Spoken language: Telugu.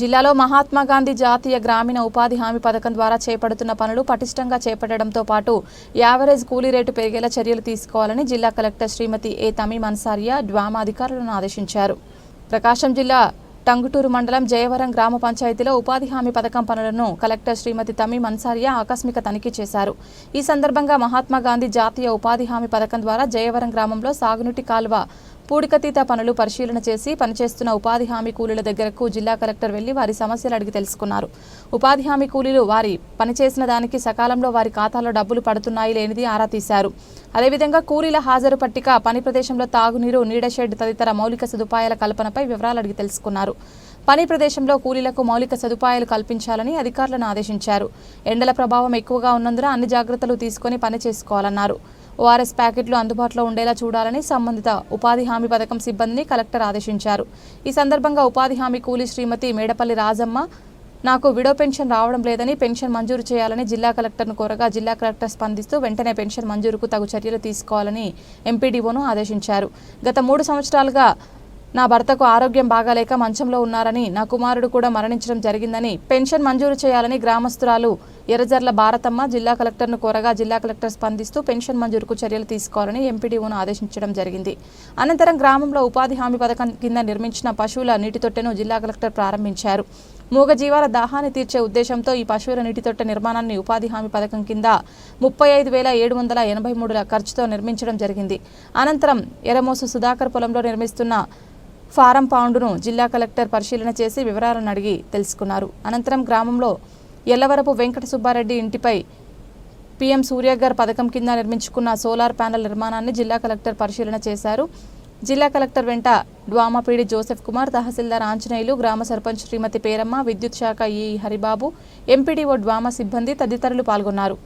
జిల్లాలో మహాత్మా గాంధీ జాతీయ గ్రామీణ ఉపాధి హామీ పథకం ద్వారా చేపడుతున్న పనులు పటిష్టంగా చేపట్టడంతో పాటు యావరేజ్ కూలీ రేటు పెరిగేలా చర్యలు తీసుకోవాలని జిల్లా collector Srimati A Tamim Ansariya DWAMA అధికారులను ఆదేశించారు. ప్రకాశం జిల్లా టంగుటూరు మండలం జయవరం గ్రామ పంచాయతీలో ఉపాధి హామీ పథకం పనులను కలెక్టర్ శ్రీమతి తమీమ్ అన్సారియా ఆకస్మిక తనిఖీ చేశారు. ఈ సందర్భంగా మహాత్మా గాంధీ జాతీయ ఉపాధి హామీ పథకం ద్వారా జయవరం గ్రామంలో సాగునీటి కాలువ పూడికతీత పనులు పరిశీలన చేసి పనిచేస్తున్న ఉపాధి హామీ కూలీల దగ్గరకు జిల్లా కలెక్టర్ వెళ్ళి వారి సమస్యలు అడిగి తెలుసుకున్నారు. ఉపాధి హామీ కూలీలు వారి పనిచేసిన దానికి సకాలంలో వారి ఖాతాలో డబ్బులు పడుతున్నాయి లేనిది ఆరా తీశారు. అదేవిధంగా కూలీల హాజరు పట్టిక పని ప్రదేశంలో తాగునీరు నీడ షెడ్ తదితర మౌలిక సదుపాయాల కల్పనపై వివరాలు అడిగి తెలుసుకున్నారు. పని ప్రదేశంలో కూలీలకు మౌలిక సదుపాయాలు కల్పించాలని అధికారులను ఆదేశించారు. ఎండల ప్రభావం ఎక్కువగా ఉన్నందున అన్ని జాగ్రత్తలు తీసుకొని పని చేసుకోవాలన్నారు. ఓఆర్ఎస్ ప్యాకెట్లు అందుబాటులో ఉండేలా చూడాలని సంబంధిత ఉపాధి హామీ పథకం సిబ్బందిని కలెక్టర్ ఆదేశించారు. ఈ సందర్భంగా ఉపాధి హామీ కూలీ శ్రీమతి మేడపల్లి రాజమ్మ నాకు విడో పెన్షన్ రావడం లేదని పెన్షన్ మంజూరు చేయాలని జిల్లా కలెక్టర్ను కోరగా జిల్లా కలెక్టర్ స్పందిస్తూ వెంటనే పెన్షన్ మంజూరుకు తగు చర్యలు తీసుకోవాలని ఎంపీడీఓను ఆదేశించారు. గత మూడు సంవత్సరాలుగా నా భర్తకు ఆరోగ్యం బాగాలేక మంచంలో ఉన్నారని నా కుమారుడు కూడా మరణించడం జరిగిందని పెన్షన్ మంజూరు చేయాలని గ్రామస్తురాలు ఎర్రజర్ల భారతమ్మ జిల్లా కలెక్టర్ను కోరగా జిల్లా కలెక్టర్ స్పందిస్తూ పెన్షన్ మంజూరుకు చర్యలు తీసుకోవాలని ఎంపీడీఓను ఆదేశించడం జరిగింది. అనంతరం గ్రామంలో ఉపాధి హామీ పథకం కింద నిర్మించిన పశువుల నీటి తొట్టెను జిల్లా కలెక్టర్ ప్రారంభించారు. మూగజీవాల దాహాన్ని తీర్చే ఉద్దేశంతో ఈ పశువుల నీటి తొట్టె నిర్మాణాన్ని ఉపాధి హామీ పథకం కింద ముప్పై ఐదు వేల ఏడు వందల ఎనభై మూడుల ఖర్చుతో నిర్మించడం జరిగింది. అనంతరం ఎరమోసు సుధాకర్ పొలంలో నిర్మిస్తున్న ఫారం పాండును జిల్లా కలెక్టర్ పరిశీలన చేసి వివరాలను అడిగి తెలుసుకున్నారు. అనంతరం గ్రామంలో ఎల్లవరపు వెంకట సుబ్బారెడ్డి ఇంటిపై పీఎం సూర్యగర్ పథకం కింద నిర్మించుకున్న సోలార్ ప్యానెల్ నిర్మాణాన్ని జిల్లా కలెక్టర్ పరిశీలన చేశారు. జిల్లా కలెక్టర్ వెంట DWAMA PD Joseph Kumar tahsildar Anjaneyulu గ్రామ సర్పంచ్ శ్రీమతి పేరమ్మ విద్యుత్ శాఖ ఈ హరిబాబు ఎంపీడీఓ డ్వామా సిబ్బంది తదితరులు పాల్గొన్నారు.